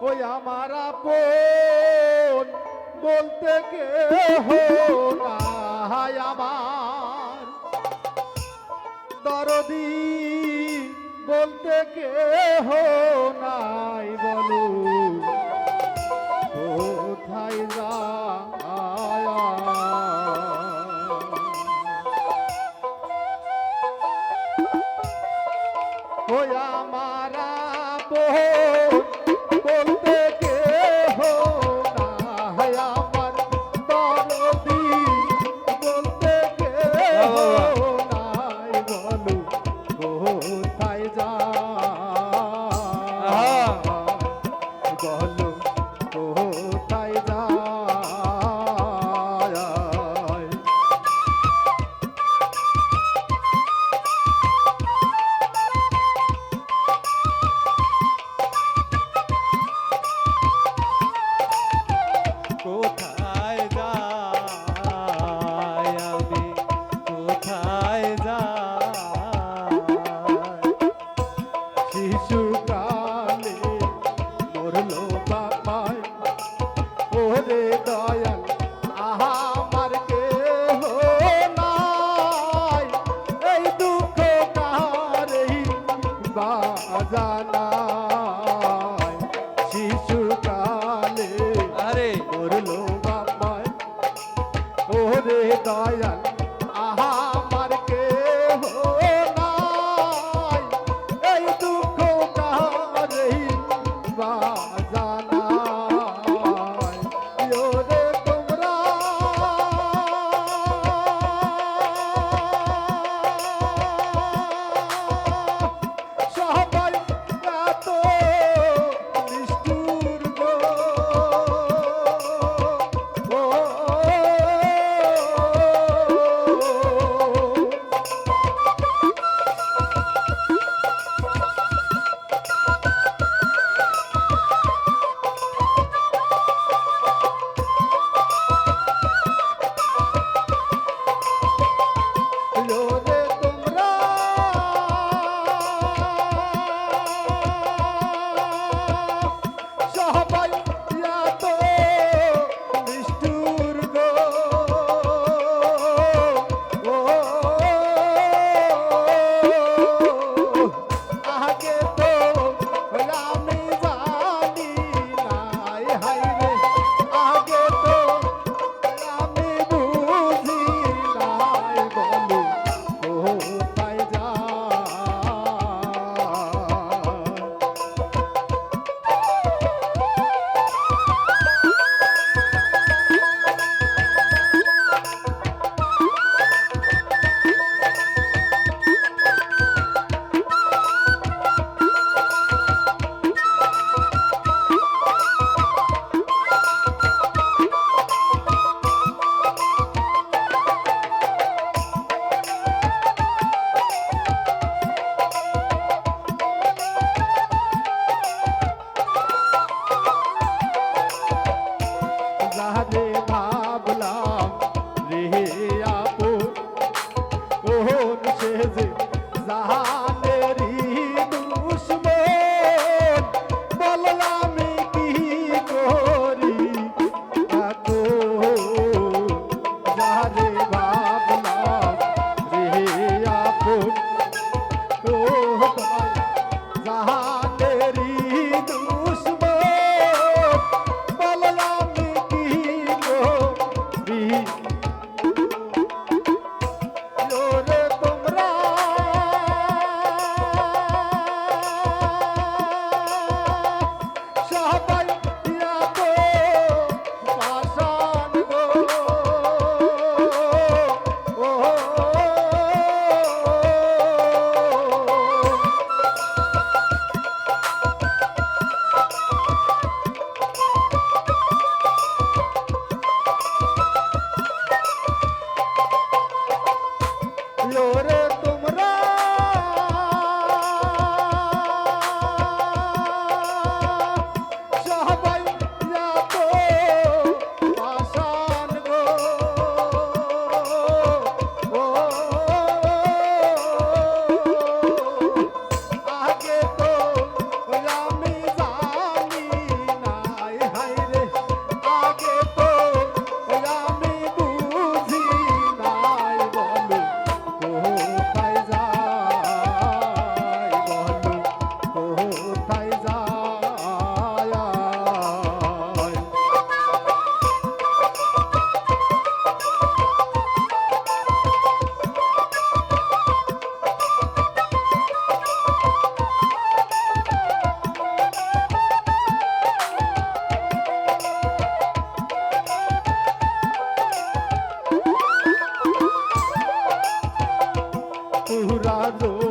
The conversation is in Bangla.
ওই আমার আপন বলতে কে নাই আমার। দরদি বলতে কে নাই বলো কোথায় যায় ওই আমার আপন কোথায় শিশুকালে মরলো বাপায় ওরে দয়াল আমার কে নাই। এই দুঃখ কারেই বাজানায় বাজো